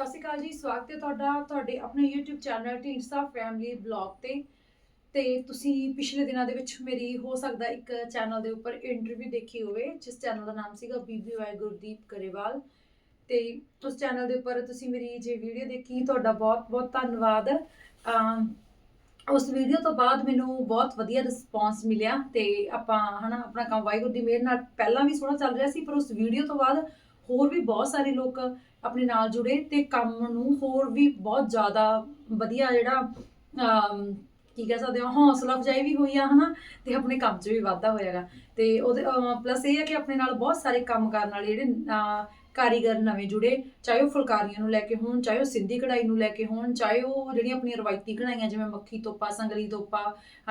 ਸਤਿ ਸ਼੍ਰੀ ਅਕਾਲ ਜੀ, ਸਵਾਗਤ ਹੈ ਤੁਹਾਡਾ, ਤੁਹਾਡੇ ਆਪਣੇ YouTube channel Dhindsa family blog ਤੇ। ਤੇ ਤੁਸੀਂ ਪਿਛਲੇ ਦਿਨਾਂ ਦੇ ਵਿੱਚ ਮੇਰੀ, ਹੋ ਸਕਦਾ ਇੱਕ ਚੈਨਲ ਦੇ ਉੱਪਰ ਇੰਟਰਵਿਊ ਦੇਖੀ ਹੋਵੇ, ਜਿਸ ਚੈਨਲ ਦਾ ਨਾਮ ਸੀਗਾ ਬੀਬੀ ਵਾਈ ਗੁਰਦੀਪ ਕਰੇਵਾਲ ਤੇ ਉਸ ਚੈਨਲ ਦੇ ਉੱਪਰ ਤੁਸੀਂ ਮੇਰੀ ਜੇ ਵੀਡੀਓ ਦੇਖੀ, ਤੁਹਾਡਾ ਬਹੁਤ ਬਹੁਤ ਧੰਨਵਾਦ। ਉਸ ਵੀਡੀਓ ਤੋਂ ਬਾਅਦ ਮੈਨੂੰ ਬਹੁਤ ਵਧੀਆ ਰਿਸਪੌਂਸ ਮਿਲਿਆ ਤੇ ਆਪਾਂ, ਹਨਾ, ਆਪਣਾ ਕੰਮ ਵਾਹਿਗੁਰੂ ਦੀ ਮਿਹਰ ਨਾਲ ਪਹਿਲਾਂ ਵੀ ਸੋਹਣਾ ਚੱਲ ਰਿਹਾ ਸੀ, ਪਰ ਉਸ ਵੀਡੀਓ ਤੋਂ ਬਾਅਦ ਹੋਰ ਵੀ ਬਹੁਤ ਸਾਰੇ ਲੋਕ ਆਪਣੇ ਨਾਲ ਜੁੜੇ ਤੇ ਕੰਮ ਨੂੰ ਹੋਰ ਵੀ ਬਹੁਤ ਜ਼ਿਆਦਾ ਵਧੀਆ ਜਿਹੜਾ ਕੀ ਕਹਿ ਸਕਦੇ ਹਾਂ ਹੌਸਲਾ ਅਫਜਾਈ ਵੀ ਹੋਈ ਆ, ਹਨਾ? ਤੇ ਆਪਣੇ ਕੰਮ 'ਚ ਵੀ ਵਾਧਾ ਹੋਇਆਗਾ ਤੇ ਉਹਦੇ ਪਲੱਸ ਇਹ ਹੈ ਕਿ ਆਪਣੇ ਨਾਲ ਬਹੁਤ ਸਾਰੇ ਕੰਮ ਕਰਨ ਵਾਲੇ ਜਿਹੜੇ ਕਾਰੀਗਰ ਨਵੇਂ ਜੁੜੇ, ਚਾਹੇ ਉਹ ਫੁਲਕਾਰੀਆਂ ਨੂੰ ਲੈ ਕੇ ਹੋਣ, ਚਾਹੇ ਉਹ ਸਿੰਧੀ ਕਢਾਈ ਨੂੰ ਲੈ ਕੇ ਹੋਣ, ਚਾਹੇ ਉਹ ਜਿਹੜੀਆਂ ਆਪਣੀਆਂ ਰਵਾਇਤੀ ਕਢਾਈਆਂ ਜਿਵੇਂ ਮੱਖੀ ਤੋਪਾ, ਸੰਗਲੀ ਤੋਪਾ,